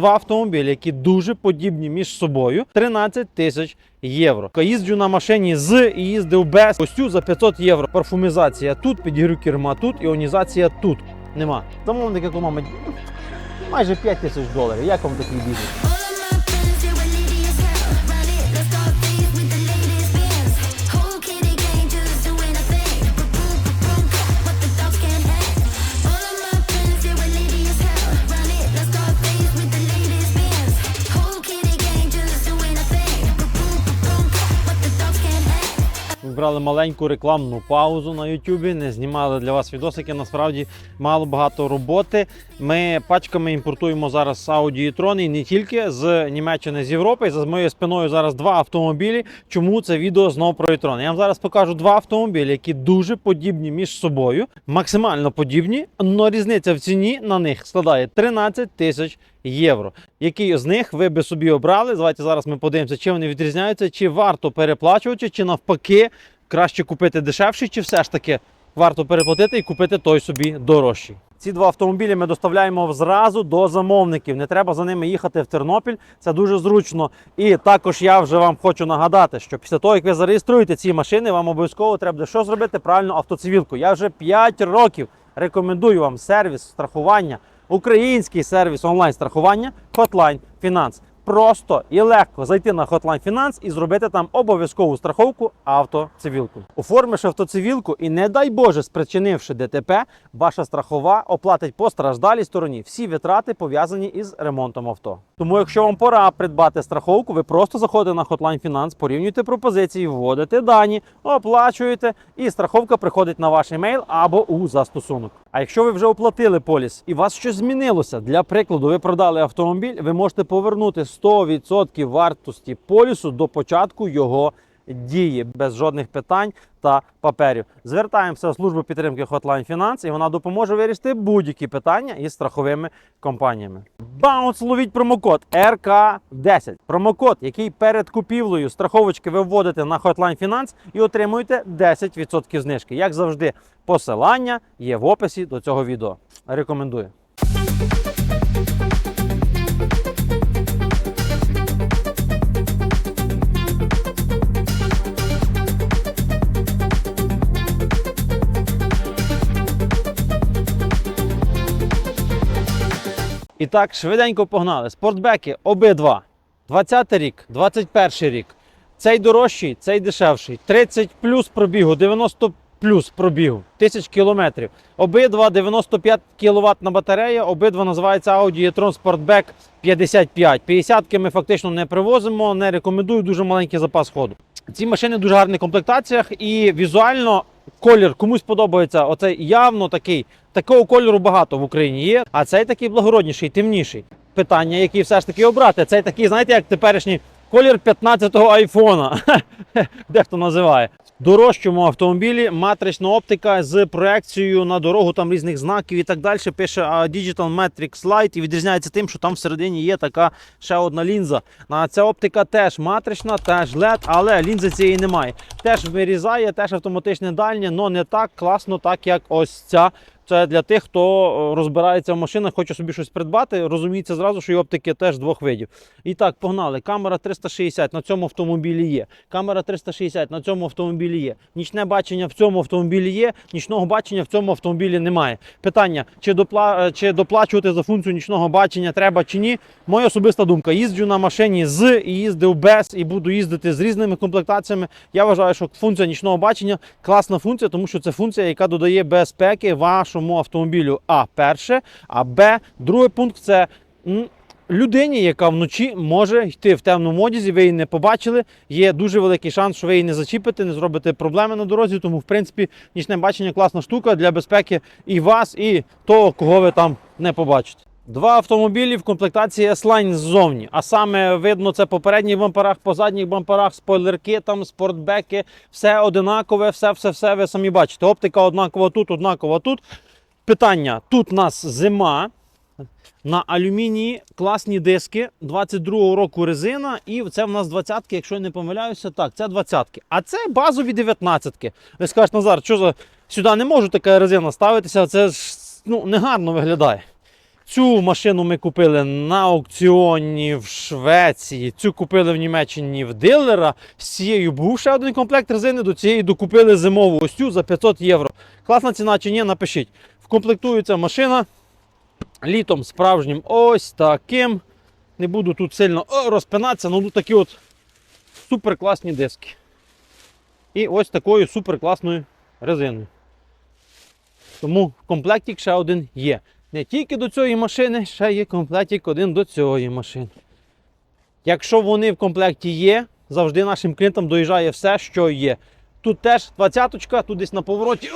два автомобілі, які дуже подібні між собою. 13 тисяч євро. Їзджу на машині з і їздив без. Костю за 500 євро. Парфумізація тут, підігрю керма тут, іонізація тут. Нема. Замовник економить майже 5 тисяч доларів. Як вам такий бізнес? Брали маленьку рекламну паузу на Ютубі, не знімали для вас відосики. Насправді мало багато роботи. Ми пачками імпортуємо зараз Audi e-tron і не тільки з Німеччини, з Європи. І за моєю спиною зараз два автомобілі. Чому це відео знову про e-tron? Я вам зараз покажу два автомобілі, які дуже подібні між собою, максимально подібні, але різниця в ціні на них складає 13 тисяч євро. Який з них ви би собі обрали? Давайте зараз ми подивимося, чи вони відрізняються, чи варто переплачувати, чи навпаки краще купити дешевший, чи все ж таки варто переплатити і купити той собі дорожчий. Ці два автомобілі ми доставляємо зразу до замовників. Не треба за ними їхати в Тернопіль. Це дуже зручно. І також я вже вам хочу нагадати, що після того, як ви зареєструєте ці машини, вам обов'язково треба що зробити правильно автоцивілку. Я вже 5 років рекомендую вам сервіс страхування, український сервіс онлайн страхування Hotline Finance. Просто і легко зайти на Hotline Finance і зробити там обов'язкову страховку автоцивілку. Оформивши автоцивілку і не дай Боже, спричинивши ДТП, ваша страхова оплатить постраждалій стороні всі витрати пов'язані із ремонтом авто. Тому, якщо вам пора придбати страховку, ви просто заходите на Hotline Finance, порівнюєте пропозиції, вводите дані, оплачуєте, і страховка приходить на ваш емейл або у застосунок. А якщо ви вже оплатили поліс і вас щось змінилося, для прикладу, ви продали автомобіль, ви можете повернути 100% вартості полісу до початку його дії без жодних питань та паперів. Звертаємося в службу підтримки Hotline Finance, і вона допоможе вирішити будь-які питання із страховими компаніями. Баунс ловіть промокод РК10. Промокод, який перед купівлею страховочки ви вводите на Hotline Finance і отримуєте 10% знижки. Як завжди, посилання є в описі до цього відео. Рекомендую. І так, швиденько погнали. Спортбеки обидва. 20 рік, 21 рік. Цей дорожчий, цей дешевший. 30 плюс пробігу, 90 плюс пробігу, тисяч кілометрів. Обидва 95 кВт батарея, обидва називаються Audi e-tron Sportback 55. 50 ми фактично не привозимо, не рекомендую, дуже маленький запас ходу. Ці машини в дуже гарних комплектаціях і візуально колір комусь подобається. Оцей явно такий. Такого кольору багато в Україні є, а цей такий благородніший, темніший. Питання, який все ж таки обрати. Цей такий, знаєте, як теперішній колір 15-го айфона. Дехто називає. Дорожчому автомобілі матрична оптика з проекцією на дорогу там різних знаків і так далі. Пише Digital Matrix Light і відрізняється тим, що там всередині є така ще одна лінза. А ця оптика теж матрична, теж LED, але лінзи цієї немає. Теж вирізає, теж автоматичне дальнє, але не так класно, так як ось ця. Це для тих, хто е, розбирається в машинах, хоче собі щось придбати. Розуміється зразу, що і оптики теж двох видів. І так, погнали. Камера 360 на цьому автомобілі є. Камера 360 на цьому автомобілі є. Нічне бачення в цьому автомобілі є. Нічного бачення в цьому автомобілі немає. Питання: чи допла... е, чи доплачувати за функцію нічного бачення треба чи ні? Моя особиста думка. Їзджу на машині з і їздив без, і буду їздити з різними комплектаціями. Я вважаю, що функція нічного бачення класна функція, тому що це функція, яка додає безпеки вашому автомобілю. А перше, а Б, другий пункт це. Людині, яка вночі може йти в темному одязі, ви її не побачили. Є дуже великий шанс, що ви її не зачіпите, не зробите проблеми на дорозі. Тому, в принципі, нічне бачення класна штука для безпеки і вас, і того, кого ви там не побачите. Два автомобілі в комплектації S-Line ззовні. А саме видно це по передніх бамперах, по задніх бамперах, спойлерки, там, спортбеки, все одинакове, все, все, все ви самі бачите. Оптика однакова тут, однакова тут. Питання: тут у нас зима. На алюмінії класні диски 22-го року резина, і це в нас 20-ки, якщо я не помиляюся, так, це 20-ки. А це базові 19-ки. Ви скажете, Назар, що за сюди не можу така резина ставитися, це ж ну, негарно виглядає. Цю машину ми купили на аукціоні в Швеції. Цю купили в Німеччині в дилера. З цією був ще один комплект резини. До цієї докупили зимову ось цю за 500 євро. Класна ціна чи ні, напишіть. Вкомплектується машина літом справжнім ось таким. Не буду тут сильно розпинатися, але тут такі от супер класні диски. І ось такою супер класною резиною. Тому в комплекті ще один є. Не тільки до цієї машини, ще є комплектик один до цієї машини. Якщо вони в комплекті є, завжди нашим клієнтам доїжджає все, що є. Тут теж 20-ка, тут десь на повороті.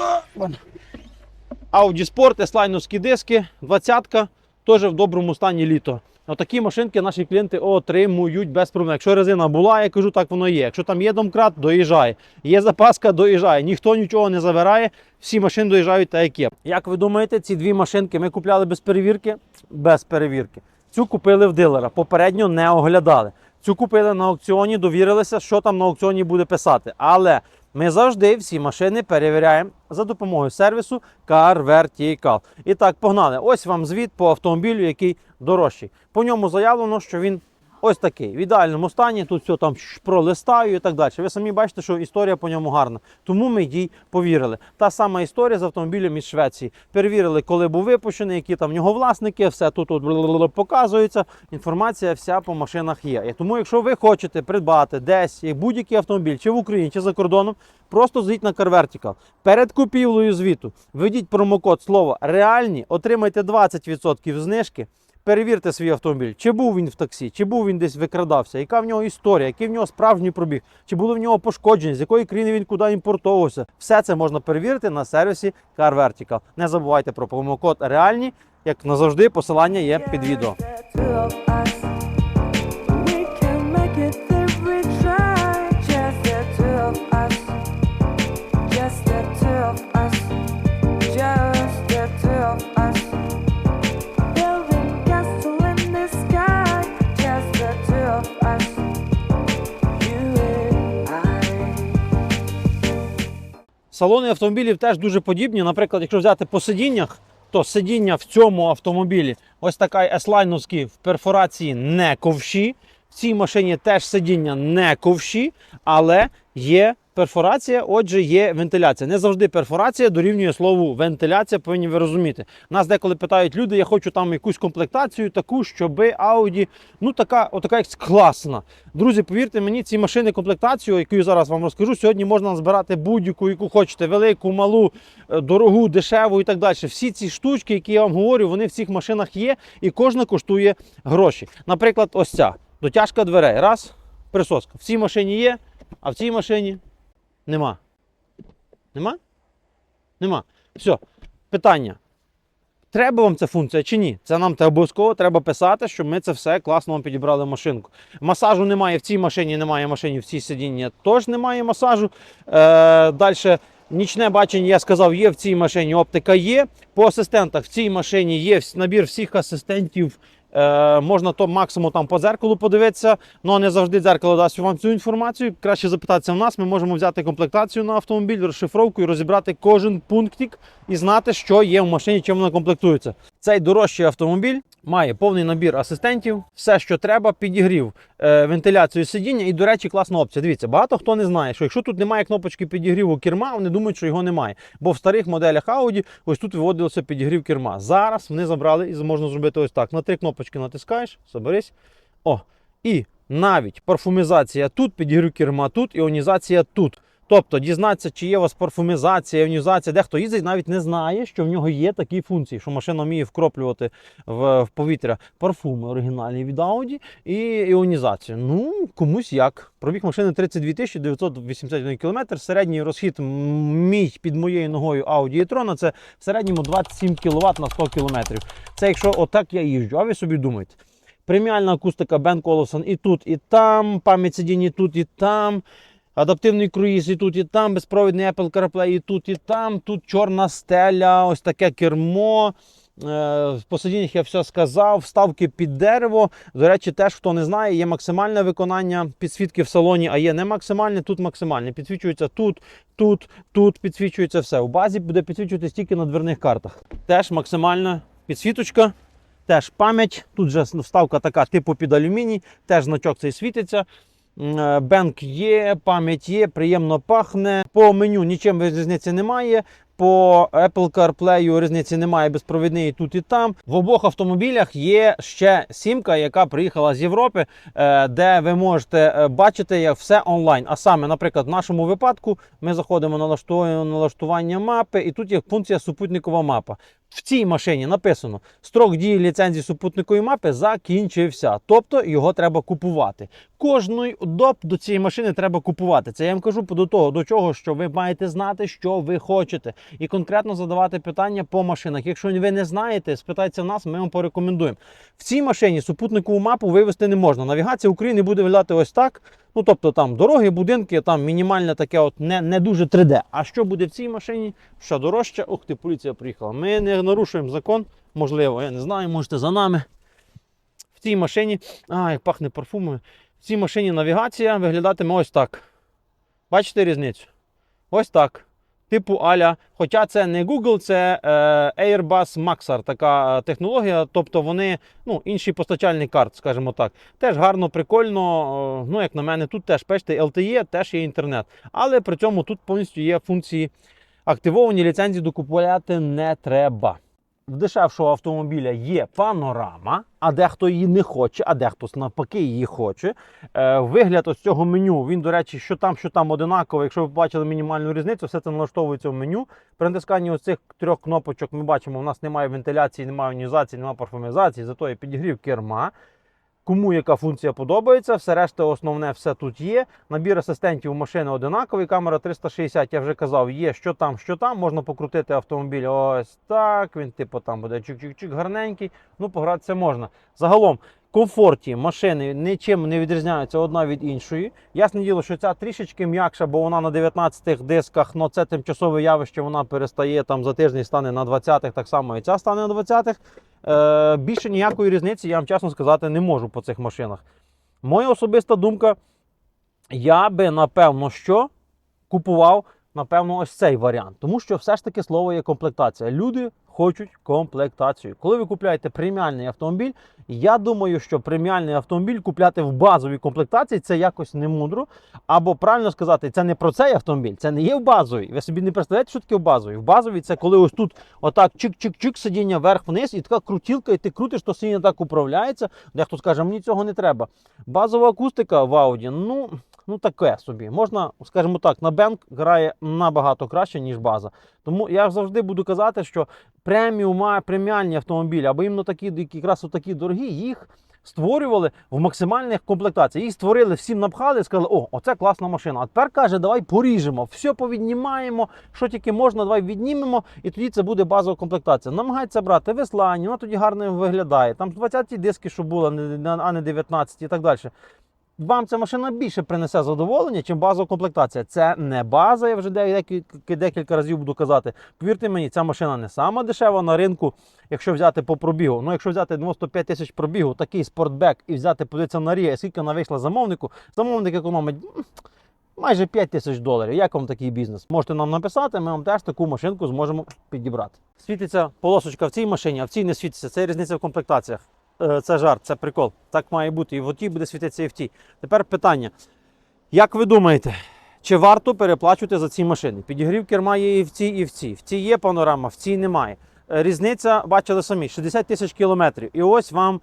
Audi Sport, S-лайновські диски, 20-ка, теж в доброму стані літо. Отакі машинки наші клієнти отримують без проблем. Якщо резина була, я кажу, так воно є. Якщо там є домкрат, доїжджає. Є запаска, доїжджає. Ніхто нічого не забирає, всі машини доїжджають так, як є. Як ви думаєте, ці дві машинки ми купляли без перевірки? Без перевірки. Цю купили в дилера, попередньо не оглядали. Цю купили на аукціоні, довірилися, що там на аукціоні буде писати. Але ми завжди всі машини перевіряємо за допомогою сервісу Car Vertical. І так, погнали. Ось вам звіт по автомобілю, який дорожчий. По ньому заявлено, що він ось такий. В ідеальному стані, тут все там пролистаю і так далі. Ви самі бачите, що історія по ньому гарна. Тому ми їй повірили. Та сама історія з автомобілем із Швеції. Перевірили, коли був випущений, які там в нього власники, все тут показується. Інформація вся по машинах є. І тому, якщо ви хочете придбати десь будь-який автомобіль, чи в Україні, чи за кордоном, просто зайдіть на CarVertical. Перед купівлею звіту введіть промокод слово реальні, отримайте 20% знижки. Перевірте свій автомобіль, чи був він в таксі, чи був він десь викрадався, яка в нього історія, який в нього справжній пробіг, чи були в нього пошкодження, з якої країни він куди імпортовувався. Все це можна перевірити на сервісі Car Vertical. Не забувайте про промокод реальні. Як назавжди, посилання є під відео. Салони автомобілів теж дуже подібні. Наприклад, якщо взяти по сидіннях, то сидіння в цьому автомобілі ось така S-лайновські в перфорації не ковші. Цій машині теж сидіння не ковші, але є перфорація, отже, є вентиляція. Не завжди перфорація дорівнює слову вентиляція, повинні ви розуміти. Нас деколи питають люди, я хочу там якусь комплектацію, таку, щоб Audi, ну така, отака як класна. Друзі, повірте мені, ці машини комплектацію, яку я зараз вам розкажу, сьогодні можна збирати будь-яку, яку хочете, велику, малу, е, дорогу, дешеву і так далі. Всі ці штучки, які я вам говорю, вони в цих машинах є, і кожна коштує гроші. Наприклад, ось ця дотяжка дверей. Раз, присоска. В цій машині є, а в цій машині нема. Нема? Нема. Все. Питання. Треба вам ця функція чи ні? Це нам обов'язково треба писати, щоб ми це все класно вам підібрали машинку. Масажу немає в цій машині, немає машині в цій сидінні. Теж немає масажу. Е, Далі нічне бачення, я сказав, є в цій машині. Оптика є. По асистентах в цій машині є набір всіх асистентів. Е, можна то максимум там по дзеркалу подивитися, але не завжди дзеркало дасть вам цю інформацію. Краще запитатися в нас. Ми можемо взяти комплектацію на автомобіль, розшифровку і розібрати кожен пунктик і знати, що є в машині, чим вона комплектується. Цей дорожчий автомобіль має повний набір асистентів, все, що треба, підігрів, е, вентиляцію сидіння. І, до речі, класна опція. Дивіться, багато хто не знає, що якщо тут немає кнопочки підігріву керма, вони думають, що його немає. Бо в старих моделях Audi ось тут виводилося підігрів керма. Зараз вони забрали і можна зробити ось так. На три кнопочки натискаєш, соберись. О, і навіть парфумізація тут, підігрів керма тут, іонізація тут. Тобто дізнатися, чи є у вас парфумізація, іонізація, дехто їздить, навіть не знає, що в нього є такі функції, що машина вміє вкроплювати в, в повітря парфуми оригінальні від Audi і іонізацію. Ну, комусь як. Пробіг машини 32 тисячі 981 км. Середній розхід мій під моєю ногою Audi e-tron це в середньому 27 кВт на 100 км. Це якщо отак я їжджу, а ви собі думаєте. Преміальна акустика Бен Колосон і тут, і там, пам'ять сидінь і тут, і там. Адаптивний круїз і тут, і там, безпровідний Apple CarPlay і тут, і там. Тут чорна стеля, ось таке кермо. Е, По сидіннях я все сказав. Вставки під дерево. До речі, теж хто не знає, є максимальне виконання підсвітки в салоні, а є не максимальне, тут максимальне. Підсвічується тут, тут, тут підсвічується все. У базі буде підсвічуватись тільки на дверних картах. Теж максимальна підсвіточка. Теж пам'ять. Тут же вставка така типу під алюміній, теж значок цей світиться. Е, Бенк є, пам'ять є, приємно пахне. По меню нічим різниці немає. По Apple CarPlay різниці немає безпровідний тут і там. В обох автомобілях є ще сімка, яка приїхала з Європи, е, де ви можете е, бачити як все онлайн. А саме, наприклад, в нашому випадку ми заходимо на налаштування мапи, і тут є функція супутникова мапа. В цій машині написано: строк дії ліцензії супутникової мапи закінчився. Тобто його треба купувати. Кожний доп до цієї машини треба купувати. Це я вам кажу до того, до чого, що ви маєте знати, що ви хочете, і конкретно задавати питання по машинах. Якщо ви не знаєте, спитайте в нас, ми вам порекомендуємо. В цій машині супутникову мапу вивести не можна. Навігація України буде виглядати ось так. Ну тобто там дороги, будинки, там мінімальне таке, от не, не дуже 3D. А що буде в цій машині? Що дорожче? Ух ти, поліція приїхала. Ми не нарушуємо закон, можливо, я не знаю, можете за нами. В цій машині, а, як пахне парфумою. В цій машині навігація виглядатиме ось так. Бачите різницю? Ось так. Типу Аля. Хоча це не Google, це е, Airbus Maxar, така е, технологія. Тобто вони ну, інший постачальник карт, скажімо так. Теж гарно, прикольно. е, Ну, як на мене, тут теж пишете LTE, теж є інтернет. Але при цьому тут повністю є функції активовані, ліцензії докупувати не треба. В дешевшого автомобіля є панорама, а дехто її не хоче, а дехто навпаки її хоче. Е, вигляд ось цього меню, він, до речі, що там, що там одинаково. Якщо ви бачили мінімальну різницю, все це налаштовується в меню. При натисканні ось цих трьох кнопочок ми бачимо, у нас немає вентиляції, немає іонізації, немає парфумізації, зато є підігрів керма. Кому яка функція подобається, все решта основне все тут є. Набір асистентів у машини одинаковий. Камера 360, я вже казав, є що там, що там. Можна покрутити автомобіль ось так. Він типу там буде чик-чик-чик гарненький. Ну, погратися можна. Загалом, комфорті машини нічим не відрізняються одна від іншої. Ясне діло, що ця трішечки м'якша, бо вона на 19-х дисках, але це тимчасове явище, вона перестає там за тиждень стане на 20-х, так само і ця стане на 20-х. Е, більше ніякої різниці я вам чесно сказати не можу по цих машинах. Моя особиста думка, я би напевно що купував, напевно, ось цей варіант. Тому що все ж таки слово є комплектація. Люди хочуть комплектацію. Коли ви купляєте преміальний автомобіль, я думаю, що преміальний автомобіль купляти в базовій комплектації це якось не мудро. Або правильно сказати, це не про цей автомобіль, це не є в базовій. Ви собі не представляєте, що таке в базовій. В базовій це коли ось тут отак чик-чик-чик, сидіння вверх-вниз, і така крутілка, і ти крутиш, то сидіння так управляється. Дехто скаже, мені цього не треба. Базова акустика в Audi, ну. Ну, таке собі. Можна, скажімо так, на бенк грає набагато краще, ніж база. Тому я завжди буду казати, що преміум, преміальні автомобілі, або іменно такі, якраз такі дорогі, їх створювали в максимальних комплектаціях. Їх створили, всім напхали, і сказали, о, оце класна машина. А тепер каже, давай поріжемо, все повіднімаємо, що тільки можна, давай віднімемо, і тоді це буде базова комплектація. Намагаються брати веслані, вона тоді гарно виглядає. Там 20-ті диски, що було, а не 19 і так далі. Вам ця машина більше принесе задоволення, чим базова комплектація. Це не база, я вже декілька, декілька разів буду казати. Повірте мені, ця машина не сама дешева на ринку, якщо взяти по пробігу. Ну, якщо взяти 95 тисяч пробігу, такий спортбек і взяти подивитися на Рія, скільки вона вийшла замовнику, замовник економить майже 5 тисяч доларів. Як вам такий бізнес? Можете нам написати, ми вам теж таку машинку зможемо підібрати. Світиться полосочка в цій машині, а в цій не світиться. Це різниця в комплектаціях. Е, Це жарт, це прикол. Так має бути. І в отій буде світитися і в тій. Тепер питання. Як ви думаєте, чи варто переплачувати за ці машини? Підігрів керма є і в цій, і в цій. В цій є панорама, в цій немає. Е, Різниця, бачили самі, 60 тисяч кілометрів. І ось вам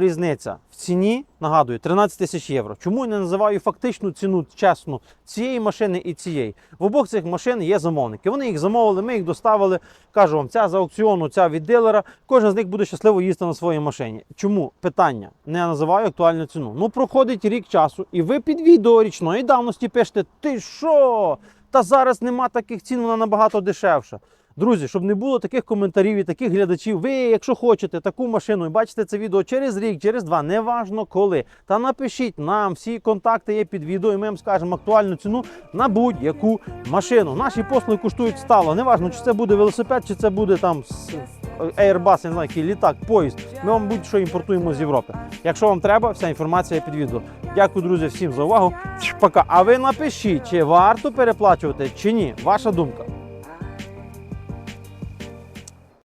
різниця в ціні, нагадую, 13 тисяч євро. Чому я не називаю фактичну ціну чесну цієї машини і цієї? В обох цих машин є замовники. Вони їх замовили, ми їх доставили. Кажу вам, ця з аукціону, ця від дилера. Кожен з них буде щасливо їздити на своїй машині. Чому? Питання. Не називаю актуальну ціну. Ну, проходить рік часу, і ви під відео річної давності пишете: Ти що? Та зараз нема таких цін, вона набагато дешевша. Друзі, щоб не було таких коментарів і таких глядачів, ви, якщо хочете таку машину і бачите це відео через рік, через два, неважно коли. Та напишіть нам, всі контакти є під відео, і ми вам скажемо актуальну ціну на будь-яку машину. Наші послуги коштують стало. Неважно, чи це буде велосипед, чи це буде там Airbus, я не знаю, який літак, поїзд. Ми вам будь-що імпортуємо з Європи. Якщо вам треба, вся інформація під відео. Дякую, друзі, всім за увагу. Пока. А ви напишіть, чи варто переплачувати, чи ні. Ваша думка.